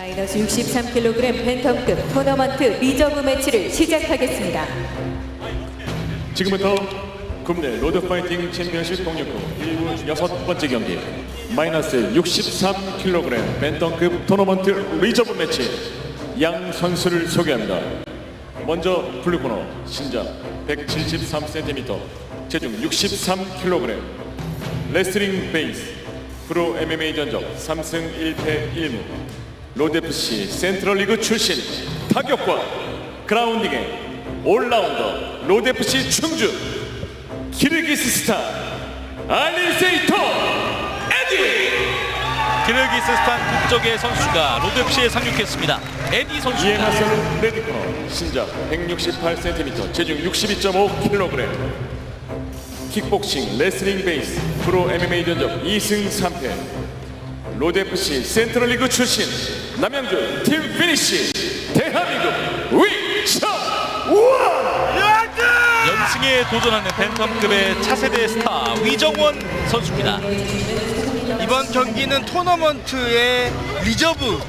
마이너스 63kg 팬텀급 토너먼트 리저브 매치를 시작하겠습니다. 지금부터 국내 로드파이팅 챔피언십 동력구 1부 여섯 번째 경기 마이너스 63kg 벤턴급 토너먼트 리저브 매치 양 선수를 소개합니다. 먼저 블루코너 신장 173cm 체중 63kg 레슬링 베이스 프로 MMA 전적 3승 1패 1무 로드FC 센트럴리그 출신 타격과 그라운딩의 올라운더 로드FC 충주 키르기스스탄 알리세이토 에디 기르기스 스탄 국적의 선수가 로드FC에 상륙했습니다. 에디 선수입니다. 맞서는 레드코너 신장 168cm 체중 62.5kg 킥복싱 레슬링 베이스 프로 MMA 전적 2승 3패 로드FC 센트럴리그 출신 남양주 팀 피니시 대한민국 위쳐원 연승에 도전하는 벤텀급의 차세대 스타 위정원 선수입니다. 이번 경기는 토너먼트의 리저브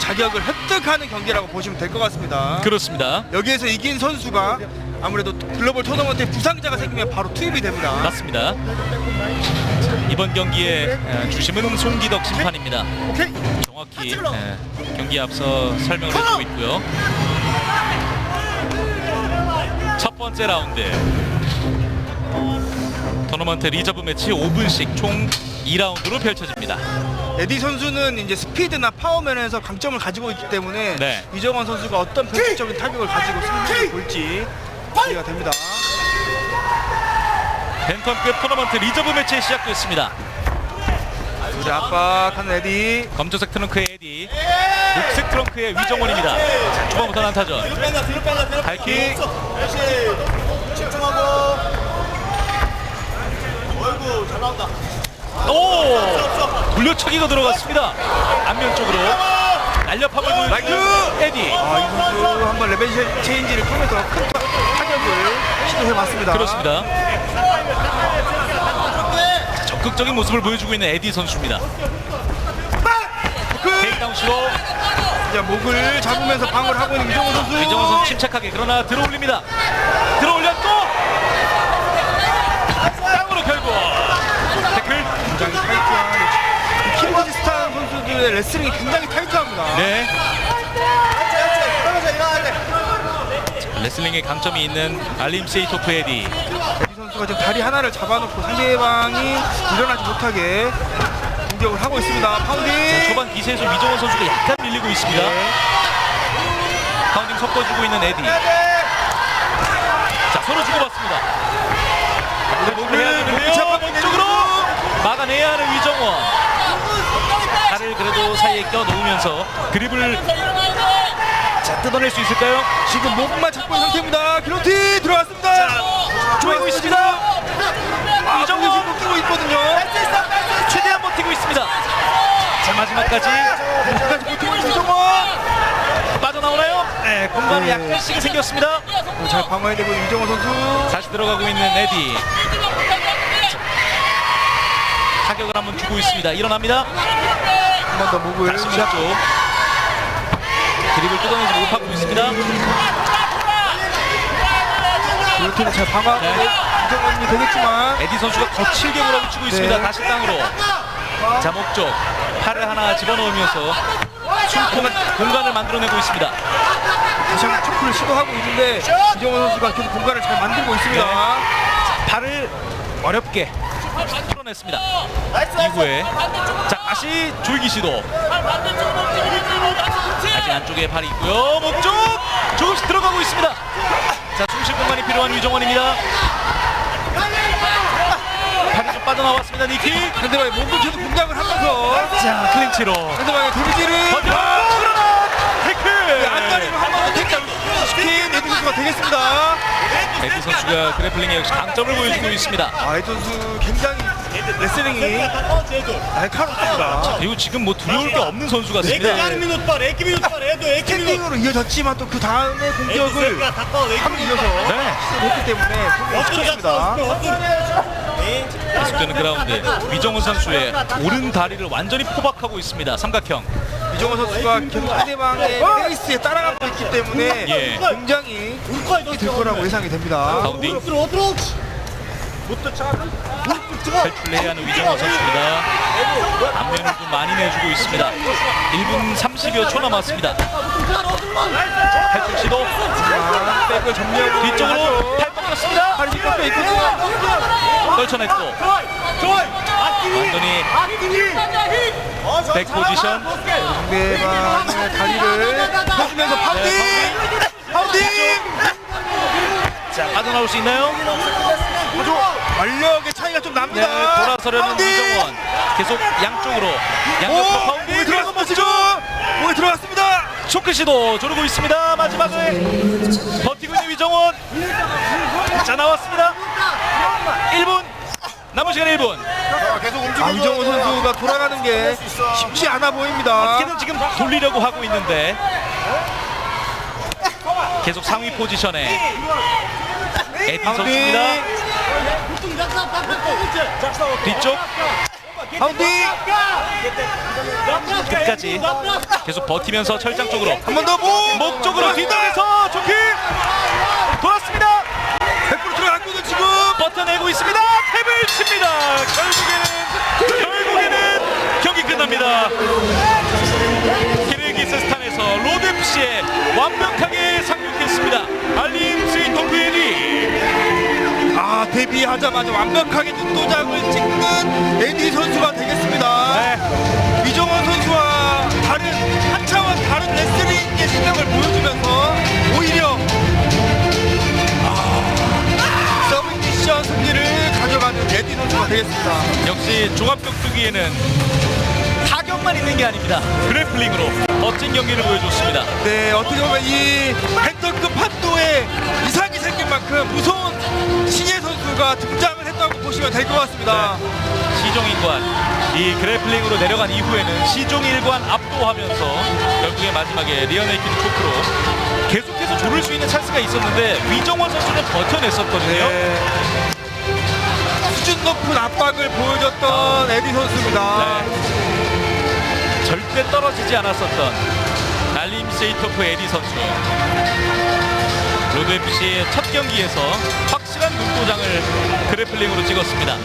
자격을 획득하는 경기라고 보시면 될 것 같습니다. 그렇습니다. 여기에서 이긴 선수가 아무래도 글로벌 토너먼트에 부상자가 생기면 바로 투입이 됩니다. 맞습니다. 자, 이번 경기의 에, 주심은 송기덕 심판입니다. 정확히 에, 경기에 앞서 설명을 해주고 있고요. 첫 번째 라운드 토너먼트 리저브 매치 5분씩 총 2라운드로 펼쳐집니다. 에디 선수는 이제 스피드나 파워 면에서 강점을 가지고 있기 때문에 네. 이정원 선수가 어떤 변칙적인 타격을 가지고 승리를 볼지 기대가 됩니다. 벤텀급 토너먼트 리저브 매치 시작됐습니다. 우리 압박하는 에디. 검정색 트렁크의 에디, 녹색 트렁크의 위정원입니다. 자, 초반부터 난타전. 발킥. 오! 돌려차기가 들어갔습니다. 안면 쪽으로 날렵함을 보여주는 에디. 아, 이 선수 한번 레벨 체- 체인지를 통해서 큰 타- 시도해 봤습니다. 그렇습니다. 자, 적극적인 모습을 보여주고 있는 에디 선수입니다. 테이크다운 시도 이제 목을 잡으면서 방어를 하고 있는 이정원 선수. 위정원 선수 침착하게 그러나 들어올립니다. 들어올렸고 땅으로 결국 태클. 굉장히 타이트한 이 키르기스탄 선수들의 레슬링이 굉장히 타이트합니다. 네. 레슬링에 강점이 있는 알림 세이토프 에디. 이 선수가 지금 다리 하나를 잡아놓고 상대방이 일어나지 못하게 공격을 하고 있습니다. 파운딩. 초반 기세에서 위정원 선수가 약간 밀리고 있습니다. 네. 파운딩 섞어주고 있는 에디. 자 서로 주고받습니다. 목을 해야 되는데요. 쪽으로 막아내야 하는 위정원. 발을 그래도 사이에 껴 넣으면서 그립을 자 뜯어낼 수 있을까요? 지금 목만 잡고 있는 상태입니다. 기로티 들어왔습니다. 조이고 있습니다. 아, 이정원. 정신 끼고 있거든요. 최대한 버티고 있습니다. 자 마지막까지 끝까지 버티고 있는 이정원. 빠져나오나요? 네, 공간이 네. 약간씩 생겼습니다. 잘 방어해내고 있는 이정원 선수. 다시 들어가고 있는 에디. 타격을 한번 주고 있습니다. 일어납니다. 한 번 더 목을 다시 왼쪽. 드립을 뜯어내지 못하고 있습니다. 기로티는 잘 방어하고 네. 이정원이 되겠지만 에디 선수가 거칠게 몰아붙이고 있습니다. 네. 다시 땅으로. 자 목적 팔을 하나 집어넣으면서 숨통한 공간을 만들어내고 있습니다. 다시 한번 초크를 시도하고 있는데 이정원 선수가 계속 공간을 잘 만들고 있습니다. 네. 발을 어렵게 풀어냈습니다. 이후에 자 다시 졸기 시도. 아직 안쪽에 발이 있고요. 목쪽 조금씩 들어가고 있습니다. 자 중심 공간이 필요한 유정원입니다. 발이 좀 빠져나왔습니다. 니키. 상대방의 몸을 계속 공략을 하면서 자 클린치로. 상대방의 데미지를 버텨. 태클. 안다리로 한번 택장 시킨 에디 선수가 되겠습니다. 에디 선수가 그래플링에 역시 강점을 보여주고 있습니다. 아, 에디 선수 굉장히 레슬링이 날카롭습니다. 그리고 지금 뭐 두려울 게 없는 선수 같습니다. 스탠딩으로 이어졌지만 또 그 다음에 공격을 한번 이어서 네. 못했기 때문에 성공시켰습니다. 계속되는 그라운드 위정훈 선수의 오른 다리를 완전히 포박하고 있습니다. 삼각형. 이정호 선수가 계속 상대방의 페이스에 따라가고 있기 때문에 예. 굉장히 힘이 들 거라고 예상이 됩니다. 바운딩 들어 들어 탈출해야 하는 위정호 선수입니다. 앞면을 좀 많이 내주고 있습니다. 1분 30여 초 남았습니다. 탈출 시도 자, 백을 점령 뒤쪽으로 팔 뻗었습니다. 팔이 뻗어 있거든요. 떨쳐냈고. 완전히 백 포지션 상대방의 다리를 펴주면서 파운딩! 파운딩! 자 빠져나올 수 있나요? 완력의 차이가 좀 네, 납니다. 돌아서려는 파운딩! 위정원 계속 양쪽으로 오! 양쪽 파운딩 들어간 것이죠! 몸에 들어갔습니다! 초크 시도 조르고 있습니다. 마지막에 버티고 있는 위정원. 자 나왔습니다. 1분 남은 시간 1분. 아, 이정호 선수가 돌아가는 게 쉽지 않아 보입니다. 어떻게든 지금 돌리려고 하고 있는데 계속 상위 포지션에 에디 선수입니다. 뒤쪽 파운딩! 끝까지 계속 버티면서 철장 쪽으로 한 번 더 목! 목 끝납니다. 키르기스스탄에서 로드FC에 완벽하게 상륙했습니다. 알림 스위토프에디 아 데뷔하자마자 완벽하게 눈도장을 찍는 에디 선수가 되겠습니다. 네. 이정원 선수와 다른 한 차원 다른 레슬링의 실력을 보여주면서 오히려 아, 서브미션 승리를 가져가는 에디 선수가 되겠습니다. 역시 종합격투기에는 타격만 있는 게 아닙니다. 그래플링으로 멋진 경기를 보여줬습니다. 네 어떻게 보면 이 펜터급 판도에 이상이 생긴 만큼 무서운 신예 선수가 등장을 했다고 보시면 될 것 같습니다. 시종일관 이 그래플링으로 내려간 이후에는 시종일관 압도하면서 결국에 마지막에 리어네이키드 초크로 계속해서 조를 수 있는 찬스가 있었는데 위정원 선수는 버텨냈었거든요. 네. 수준 높은 압박을 보여줬던 에디 선수입니다. 네. 절대 떨어지지 않았었던 날림 세이토프 에디 선수. 로드 FC의 첫 경기에서 확실한 눈도장을 그래플링으로 찍었습니다.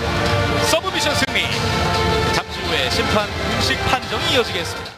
서브미션 승리. 잠시 후에 심판 공식 판정이 이어지겠습니다.